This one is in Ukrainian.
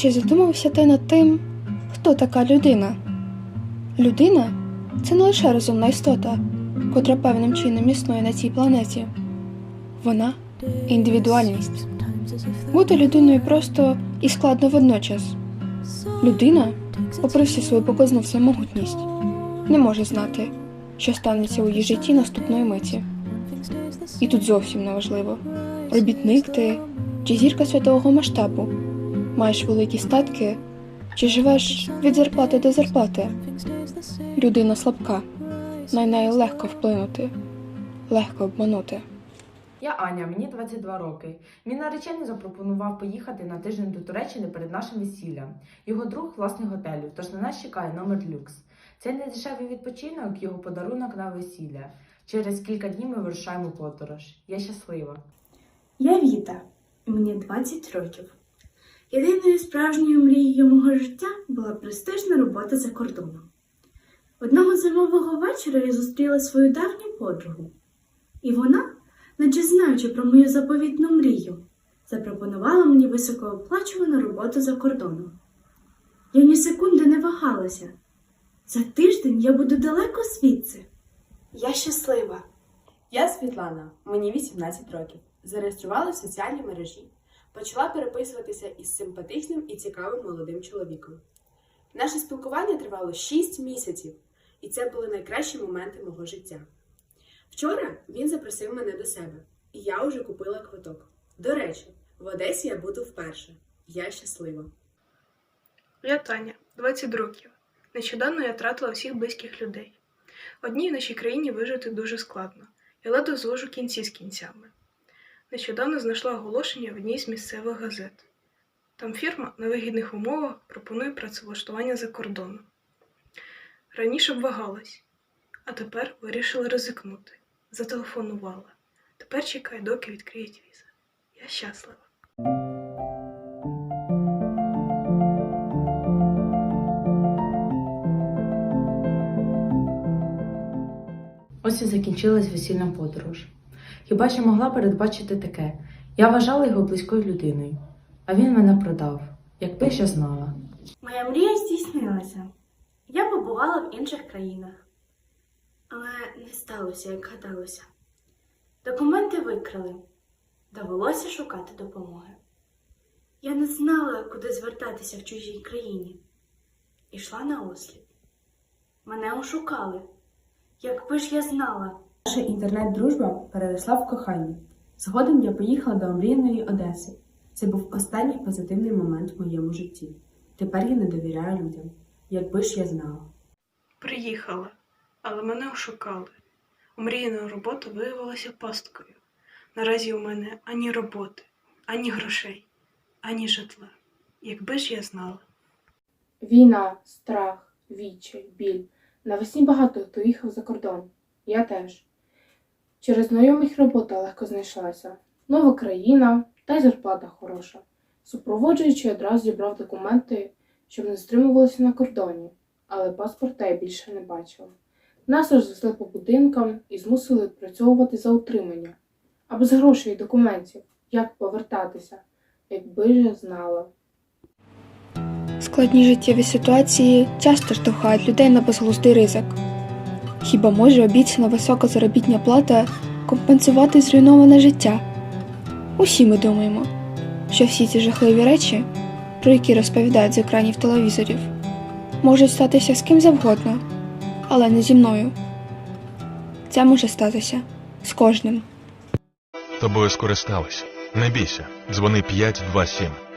Чи задумався ти над тим, хто така людина? Людина це не лише розумна істота, котра певним чином існує на цій планеті. Вона індивідуальність. Бути людиною просто і складно водночас. Людина, попри всю свою показну всемогутність, не може знати, що станеться у її житті наступної миті. І тут зовсім неважливо, робітник ти чи зірка світового масштабу, маєш великі статки, чи живеш від зарплати до зарплати. Людина слабка, на неї легко вплинути, легко обманути. Я Аня, мені 22 роки. Мій наречений запропонував поїхати на тиждень до Туреччини перед нашим весіллям. Його друг власник готелю, тож на нас чекає номер люкс. Це не дешевий відпочинок, його подарунок на весілля. Через кілька днів ми вирушаємо подорож. Я щаслива. Я Віта, мені 20 років. Єдиною справжньою мрією мого життя була престижна робота за кордоном. Одного зимового вечора я зустріла свою давню подругу, і вона, наче знаючи про мою заповітну мрію, запропонувала мені високооплачувану роботу за кордоном. Я ні секунди не вагалася. За тиждень я буду далеко звідси. Я щаслива. Я Світлана, мені 18 років. Зареєструвала в соціальній мережі. Почала переписуватися із симпатичним і цікавим молодим чоловіком. Наше спілкування тривало 6 місяців, і це були найкращі моменти мого життя. Вчора він запросив мене до себе, і я вже купила квиток. До речі, в Одесі я буду вперше. Я щаслива. Я Таня, 20 років. Нещодавно я втратила всіх близьких людей. Одній в нашій країні вижити дуже складно. Я ледве звожу кінці з кінцями. Нещодавно знайшла оголошення в одній з місцевих газет. Там фірма на вигідних умовах пропонує працевлаштування за кордоном. Раніше б вагалась, а тепер вирішила ризикнути. Зателефонувала. Тепер чекаю, доки відкриють віза. Я щаслива. Ось і закінчилась весільна подорож. Хіба що могла передбачити таке? Я вважала його близькою людиною, а він мене продав, якби ж я знала. Моя мрія здійснилася. Я побувала в інших країнах. Але не сталося, як гадалося. Документи викрали. Довелося шукати допомоги. Я не знала, куди звертатися в чужій країні. Ішла на осліп. Мене ошукали. Якби ж я знала, Наша інтернет-дружба переросла в кохання. Згодом я поїхала до омріяної Одеси. Це був останній позитивний момент в моєму житті. Тепер я не довіряю людям, якби ж я знала. Приїхала, але мене ошукали. Омріяна робота виявилася пасткою. Наразі у мене ані роботи, ані грошей, ані житла. Якби ж я знала. Війна, страх, відчай, біль. Навесні багато хто їхав за кордон. Я теж. Через знайомих робота легко знайшлася. Нова країна, та й зарплата хороша. Супроводжуючи, одразу зібрав документи, щоб не стримувалися на кордоні, але паспорта я більше не бачила. Нас розвезли по будинкам і змусили відпрацьовувати за утримання. А без грошей і документів як повертатися, якби я знала. Складні життєві ситуації часто штовхають людей на безглуздий ризик. Хіба може обіцяна висока заробітня плата компенсувати зруйноване життя? Усі ми думаємо, що всі ці жахливі речі, про які розповідають з екранів телевізорів, можуть статися з ким завгодно, але не зі мною. Це може статися з кожним. Тобою скористалися. Не бійся. Дзвони 527.